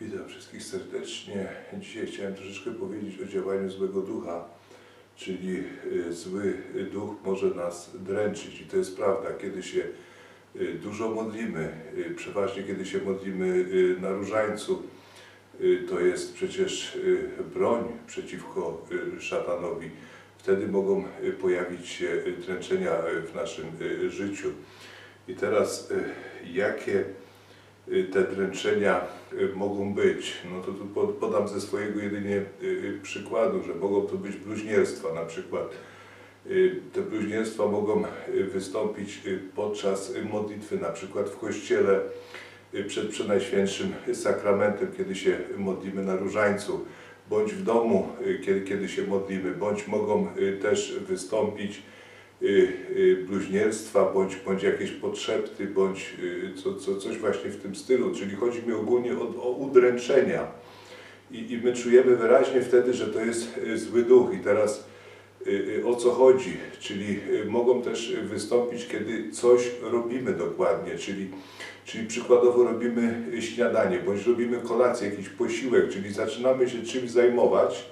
Witam wszystkich serdecznie. Dzisiaj chciałem troszeczkę powiedzieć o działaniu złego ducha, czyli y, zły duch może nas dręczyć i to jest prawda, kiedy się y, dużo modlimy, y, przeważnie kiedy się modlimy na różańcu, to jest przecież broń przeciwko szatanowi. Wtedy mogą pojawić się dręczenia w naszym życiu. I teraz jakie te dręczenia y, mogą być. No to tu pod- podam ze swojego jedynie y, y, przykładu, że mogą to być bluźnierstwa na przykład. Y, Te bluźnierstwa mogą y, wystąpić y, podczas y, modlitwy, na przykład w kościele y, przed Przenajświętszym Sakramentem, kiedy się modlimy na różańcu, bądź w domu, y, kiedy, kiedy się modlimy, bądź mogą y, też wystąpić y, y, bluźnierstwa, bądź, bądź jakieś podszepty, bądź y, co, co, coś właśnie w tym stylu. Czyli chodzi mi ogólnie o, o udręczenia. I, I my czujemy wyraźnie wtedy, że to jest y, zły duch. I teraz y, y, o co chodzi? Czyli y, mogą też wystąpić, kiedy coś robimy dokładnie, czyli, czyli przykładowo robimy y, śniadanie, bądź robimy kolację, jakiś posiłek, czyli zaczynamy się czymś zajmować,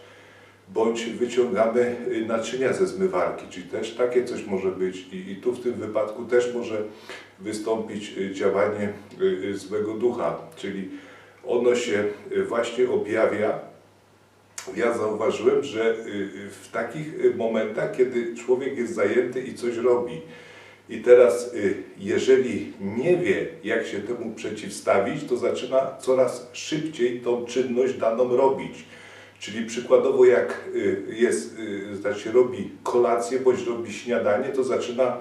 bądź wyciągamy naczynia ze zmywarki, czyli też takie coś może być i, i tu w tym wypadku też może wystąpić y, działanie y, y, złego ducha, czyli ono się właśnie objawia. Ja zauważyłem, że w takich momentach, kiedy człowiek jest zajęty i coś robi, i teraz, jeżeli nie wie, jak się temu przeciwstawić, to zaczyna coraz szybciej tą czynność daną robić. Czyli przykładowo, jak y, jest, y, znaczy robi kolację bądź robi śniadanie, to zaczyna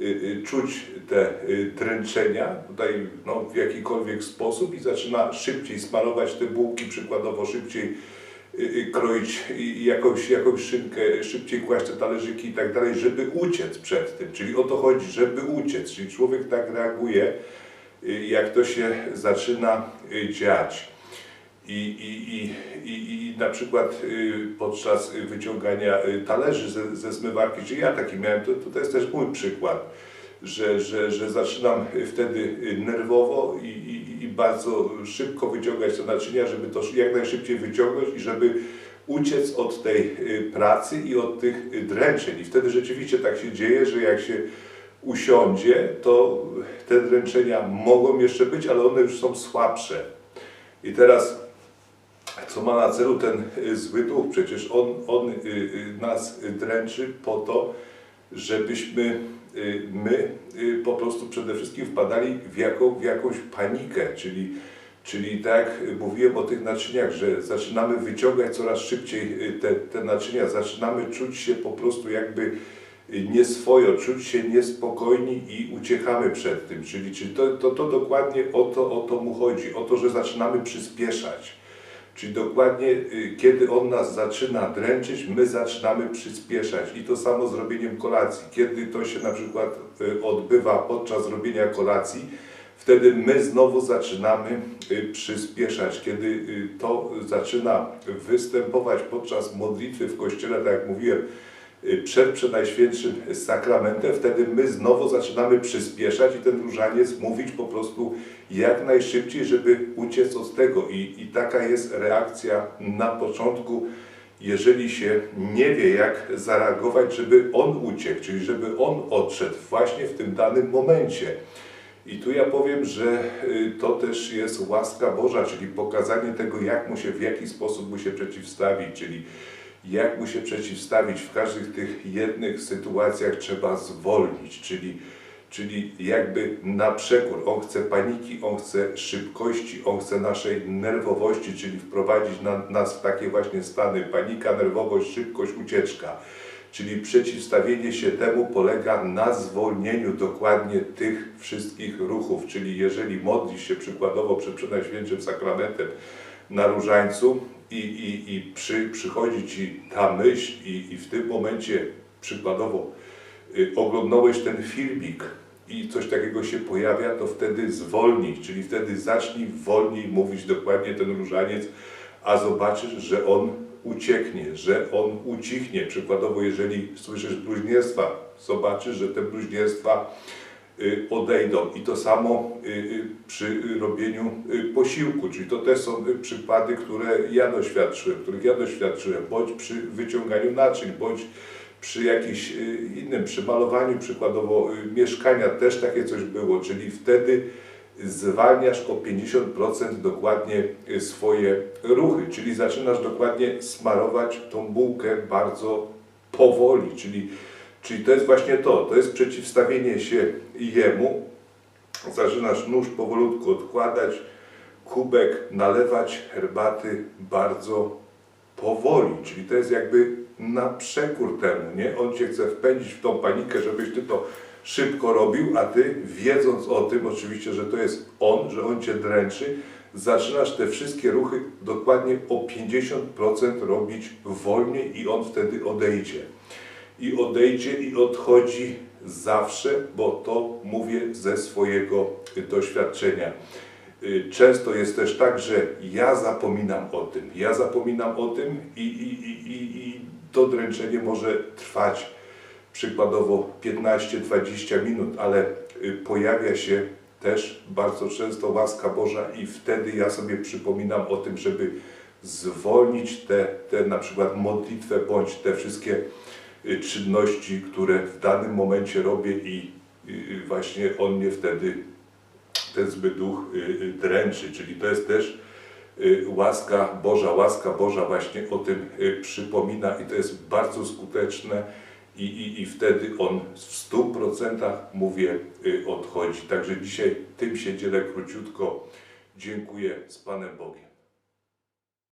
y, czuć te dręczenia tutaj no, w jakikolwiek sposób i zaczyna szybciej smarować te bułki, przykładowo szybciej kroić jakąś, jakąś szynkę, szybciej kłaść te talerzyki i tak dalej, żeby uciec przed tym. Czyli o to chodzi, żeby uciec. Czyli człowiek tak reaguje, jak to się zaczyna dziać. I, i, i, i, I na przykład y, podczas wyciągania y, talerzy ze, ze zmywarki, czy ja taki miałem, to, to, jest też mój przykład, że, że, że zaczynam wtedy y, nerwowo i, i, i bardzo szybko wyciągać te naczynia, żeby to jak najszybciej wyciągnąć i żeby uciec od tej pracy i od tych dręczeń. I wtedy rzeczywiście tak się dzieje, że jak się usiądzie, to te dręczenia mogą jeszcze być, ale one już są słabsze. I teraz co ma na celu ten y, zły duch? Przecież on, on y, y, nas dręczy po to, żebyśmy my po prostu przede wszystkim wpadali w, jaką, w jakąś panikę, czyli, czyli tak jak mówiłem o tych naczyniach, że zaczynamy wyciągać coraz szybciej te, te naczynia, zaczynamy czuć się po prostu jakby nieswojo, czuć się niespokojni i uciekamy przed tym. Czyli, czyli to, to, to dokładnie o to, o to mu chodzi, o to, że zaczynamy przyspieszać. Czyli dokładnie y, kiedy on nas zaczyna dręczyć, my zaczynamy przyspieszać. I to samo z robieniem kolacji. Kiedy to się na przykład y, odbywa podczas robienia kolacji, wtedy my znowu zaczynamy y, przyspieszać. Kiedy to zaczyna występować podczas modlitwy w kościele, tak jak mówiłem, y, przed Przenajświętszym Sakramentem, wtedy my znowu zaczynamy przyspieszać i ten różaniec mówić po prostu jak najszybciej, żeby uciec od tego. I, I taka jest reakcja na początku, jeżeli się nie wie, jak zareagować, żeby on uciekł, czyli żeby on odszedł właśnie w tym danym momencie. I tu ja powiem, że y, to też jest łaska Boża, czyli pokazanie tego, jak mu się, w jaki sposób mu się przeciwstawić, czyli jak mu się przeciwstawić. W każdych tych jednych sytuacjach trzeba zwolnić, czyli, czyli jakby na przekór. On chce paniki, on chce szybkości, on chce naszej nerwowości, czyli wprowadzić na, nas w takie właśnie stany panika, nerwowość, szybkość, ucieczka. Czyli przeciwstawienie się temu polega na zwolnieniu dokładnie tych wszystkich ruchów. Czyli jeżeli modlisz się przykładowo przed Przenajświętszym Sakramentem na różańcu i, i, i przy, przychodzi Ci ta myśl i, i w tym momencie przykładowo y, oglądałeś ten filmik i coś takiego się pojawia, to wtedy zwolnij, czyli wtedy zacznij wolniej mówić dokładnie ten różaniec, a zobaczysz, że on ucieknie, że on ucichnie. Przykładowo, jeżeli słyszysz bluźnierstwa, zobaczysz, że te bluźnierstwa odejdą. I to samo y, y, przy robieniu y, posiłku, czyli to też są y, przykłady, które ja doświadczyłem, których ja doświadczyłem, bądź przy wyciąganiu naczyń, bądź przy jakimś y, innym, przy malowaniu przykładowo y, mieszkania też takie coś było, czyli wtedy zwalniasz o 50% dokładnie y, swoje ruchy, czyli zaczynasz dokładnie smarować tą bułkę bardzo powoli, czyli, czyli to jest właśnie to, to jest przeciwstawienie się jemu, zaczynasz nóż powolutku odkładać, kubek nalewać herbaty bardzo powoli, czyli to jest jakby na przekór temu, nie? On cię chce wpędzić w tą panikę, żebyś ty to szybko robił, a ty wiedząc o tym, oczywiście, że to jest on, że on cię dręczy, zaczynasz te wszystkie ruchy dokładnie o 50% robić wolniej i on wtedy odejdzie. I odejdzie i odchodzi zawsze, bo to mówię ze swojego doświadczenia. Y, Często jest też tak, że ja zapominam o tym, ja zapominam o tym i, i, i, i, to dręczenie może trwać przykładowo 15-20 minut, ale y, pojawia się też bardzo często łaska Boża i wtedy ja sobie przypominam o tym, żeby zwolnić te, te na przykład modlitwę bądź te wszystkie y, czynności, które w danym momencie robię i y, właśnie on mnie wtedy ten zły duch y, y, dręczy, czyli to jest też y, łaska Boża, łaska Boża właśnie o tym y, przypomina i to jest bardzo skuteczne i, i, i wtedy on w stu procentach, mówię, y, odchodzi. Także dzisiaj tym się dzielę króciutko. Dziękuję z Panem Bogiem.